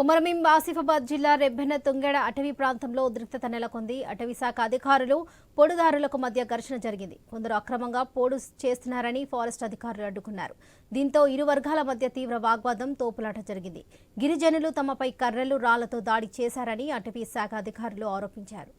కుమరమీం ఆసిఫాబాద్ జిల్లా రెబ్బెన తుంగెడ అటవీ ప్రాంతంలో ఉద్రిక్తత నెలకొంది. అటవీ శాఖ అధికారులు పొడుదారులకు మధ్య ఘర్షణ జరిగింది. కొందరు అక్రమంగా పోడు చేస్తున్నారని ఫారెస్ట్ అధికారులు అడ్డుకున్నారు. దీంతో ఇరు వర్గాల మధ్య తీవ్ర వాగ్వాదం తోపులాట జరిగింది. గిరిజనులు తమపై కర్రలు రాళ్ళతో దాడి చేశారని అటవీ శాఖ అధికారులు ఆరోపించారు.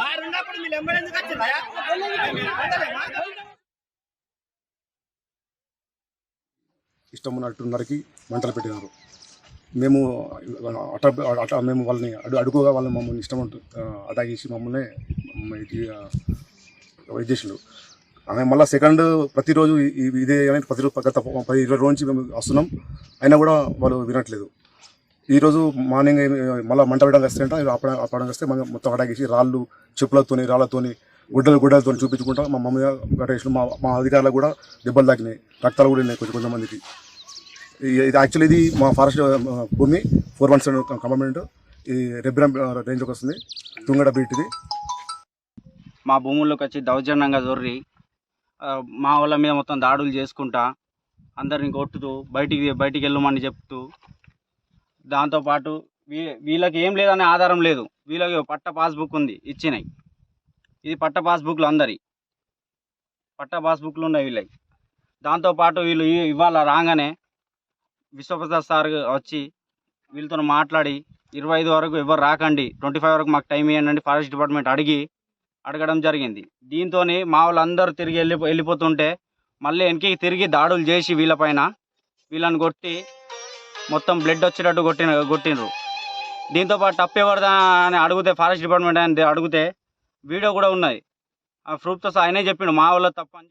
వారున్నప్పుడు మీరు ఎంబడెందుకు వచ్చిందా? ఇష్టం ఉన్నట్టు నరికి మంటలు పెట్టినారు. మేము అట అట మేము వాళ్ళని అడు అడుగుగా వాళ్ళని మమ్మల్ని ఇష్టం ఉంటు అటాక్ చేసి మమ్మల్ని ఇది, చేసిండు ఆమె మళ్ళీ సెకండ్ ప్రతిరోజు ఇదే అనేది ప్రతిరోజు గత పది ఇరవై రోజు నుంచి మేము వస్తున్నాం. అయినా కూడా వాళ్ళు వినట్లేదు. ఈరోజు మార్నింగ్ మళ్ళీ మంట పెట్టడానికి వస్తే అంటే ఆపడానికి వస్తే మొత్తం అటాక్ చేసి రాళ్ళు చెప్పులతోని రాళ్ళతోని గుడ్డలు గుడ్డలతో చూపించుకుంటా. మా మమ్మీ గటేషన్ మా మా అధికారులకు కూడా దెబ్బలు తాకినాయి. రక్తాలు కూడా ఉన్నాయి కొంచెం కొంతమందికి. ఇది యాక్చువల్లీ ఇది మా ఫారెస్ట్ భూమి ఫోర్ వన్ సెవెన్ కంపార్ట్మెంట్. ఈ రెబ్బిరం రేంజ్కి వస్తుంది. తుంగడ బీట్ ఇది మా భూముల్లోకి వచ్చి దౌర్జన్యంగా దొర్రి మా వాళ్ళ మీద మొత్తం దాడులు చేసుకుంటా అందరిని కొట్టుతూ బయటికి బయటికి వెళ్ళమని చెప్తూ దాంతోపాటు వీ వీళ్ళకి ఏం లేదనే ఆధారం లేదు. వీళ్ళకి పట్ట పాస్బుక్ ఉంది ఇచ్చినాయి. ఇది పట్ట పాస్బుక్లు అందరి. పట్ట పాస్బుక్లు ఉన్నాయి వీళ్ళకి దాంతోపాటు వీళ్ళు ఇవాళ రాగానే విశ్వప్రసాద్ సార్ వచ్చి వీళ్ళతో మాట్లాడి ఇరవై ఐదు వరకు ఎవరు రాకండి ట్వంటీ ఫైవ్ వరకు మాకు టైం ఇవ్వండి ఫారెస్ట్ డిపార్ట్మెంట్ అడిగి అడగడం జరిగింది. దీంతో మా వాళ్ళందరూ తిరిగి వెళ్ళి వెళ్ళిపోతుంటే మళ్ళీ వెనక్కి తిరిగి దాడులు చేసి వీళ్ళపైన వీళ్ళని కొట్టి మొత్తం బ్లడ్ వచ్చేటట్టు కొట్టిన కొట్టినరు దీంతో పాటు తప్పెవరదా అని అడిగితే ఫారెస్ట్ డిపార్ట్మెంట్ అని అడిగితే వీడియో కూడా ఉన్నది ఆ ప్రూఫ్తో ఆయనే చెప్పిండు మా వాళ్ళ తప్ప అని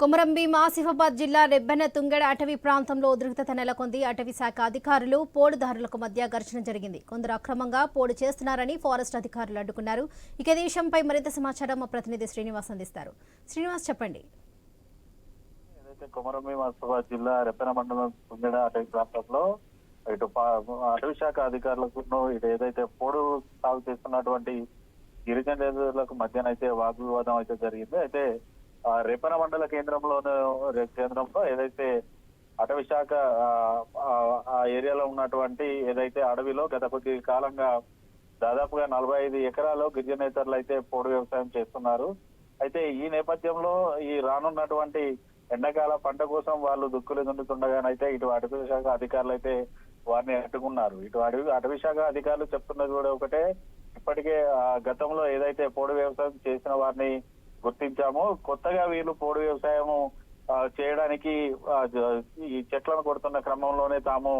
కుమరంభీం ఆసిఫాబాద్ జిల్లా రెబ్బెన తుంగెడ అటవీ ప్రాంతంలో ఉద్రిక్తత నెలకొంది. అటవీ శాఖ అధికారులు పోడుదారులకు మధ్య ఘర్షణ జరిగింది. కొందరు అక్రమంగా పోడు చేస్తున్నారని ఫారెస్ట్ అధికారులు అడ్డుకున్నారు. ఇక విషయంపై మరింత సమాచారం మా ప్రతినిధి శ్రీనివాస్ అందిస్తారు. శ్రీనివాస్ చెప్పండి. ఏదైతే కొమరమి ఆసిఫాబాద్ జిల్లా రెప్పెన మండలం కుందెడ అటవీ ప్రాంతంలో ఇటు పా- అటవీ శాఖ అధికారులకు ఇటు ఏదైతే పోడు సాగు చేస్తున్నటువంటి గిరిజనులకు మధ్యనైతే వాగ్వివాదం అయితే జరిగింది. అయితే ఆ రేపన మండల కేంద్రంలో కేంద్రంలో ఏదైతే అటవీ శాఖ ఆ, ఏరియాలో ఉన్నటువంటి ఏదైతే అడవిలో గత కొద్ది కాలంగా దాదాపుగా నలభై ఐదు ఎకరాలు గిరిజనేతరులు అయితే పోడు వ్యవసాయం చేస్తున్నారు. అయితే ఈ నేపథ్యంలో ఈ రానున్నటువంటి ఎండాకాల పంట కోసం వాళ్ళు దుక్కులు దున్నుతుండగానైతే ఇటు అటవీ శాఖ అధికారులు అయితే వారిని అడ్డుకున్నారు. ఇటు అడవి అటవీ శాఖ అధికారులు చెప్తున్నది కూడా ఒకటే. ఇప్పటికే ఆ గతంలో ఏదైతే పోడు వ్యవసాయం చేసిన వారిని గుర్తించాము కొత్తగా వీళ్ళు పోడు వ్యవసాయము చేయడానికి ఈ చెట్లను కొడుతున్న క్రమంలోనే తాము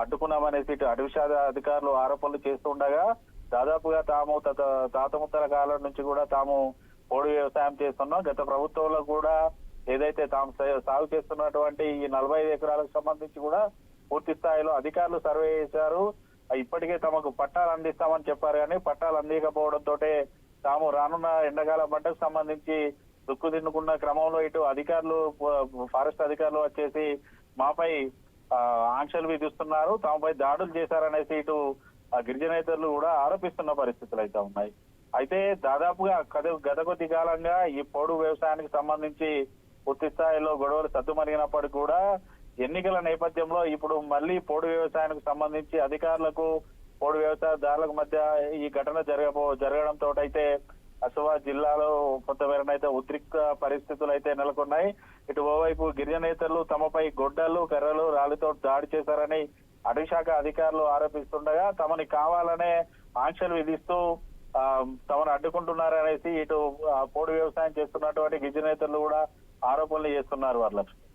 అడ్డుకున్నామనేసి ఇటు అటవీ శాఖ అధికారులు ఆరోపణలు చేస్తుండగా దాదాపుగా తాము తత తాత ముత్తల కాలం నుంచి కూడా తాము పోడు వ్యవసాయం చేస్తున్నాం. గత ప్రభుత్వంలో కూడా ఏదైతే తాము సాగు చేస్తున్నటువంటి ఈ నలభై ఐదు ఎకరాలకు సంబంధించి కూడా పూర్తి స్థాయిలో అధికారులు సర్వే చేశారు. ఇప్పటికే తమకు పట్టాలు అందిస్తామని చెప్పారు కానీ పట్టాలు అందించకపోవడంతో తాము రానున్న ఎండాకాల పంటకు సంబంధించి దుక్కు తిన్నుకున్న క్రమంలో ఇటు అధికారులు ఫారెస్ట్ అధికారులు వచ్చేసి మాపై ఆంక్షలు విధిస్తున్నారు. తమపై దాడులు చేశారనేసి ఇటు ఆ, గిరిజనేతరులు కూడా ఆరోపిస్తున్న పరిస్థితులు అయితే ఉన్నాయి. అయితే దాదాపుగా గత గత కొద్ది కాలంగా ఈ పొడు వ్యవసాయానికి సంబంధించి పూర్తి స్థాయిలో గొడవలు సద్దుమణిగినప్పటికీ కూడా ఎన్నికల నేపథ్యంలో ఇప్పుడు మళ్ళీ పోడు వ్యవసాయానికి సంబంధించి అధికారులకు పోడు వ్యవసాయదారులకు మధ్య ఈ ఘటన జరగబో జరగడంతో అయితే అసవా జిల్లాలో కొంతమేరనైతే ఉద్రిక్త పరిస్థితులు అయితే నెలకొన్నాయి. ఇటు ఓవైపు గిరిజనేతలు తమపై గొడ్డలు కర్రలు రాళ్ళతో దాడి చేశారని అటవీశాఖ అధికారులు ఆరోపిస్తుండగా తమని కావాలనే ఆంక్షలు విధిస్తూ ఆ, తమను అడ్డుకుంటున్నారనేసి ఇటు పోడు వ్యవసాయం చేస్తున్నటువంటి గిరిజనేతలు కూడా ఆరోపణలు చేస్తున్నారు వరలక్ష్మి.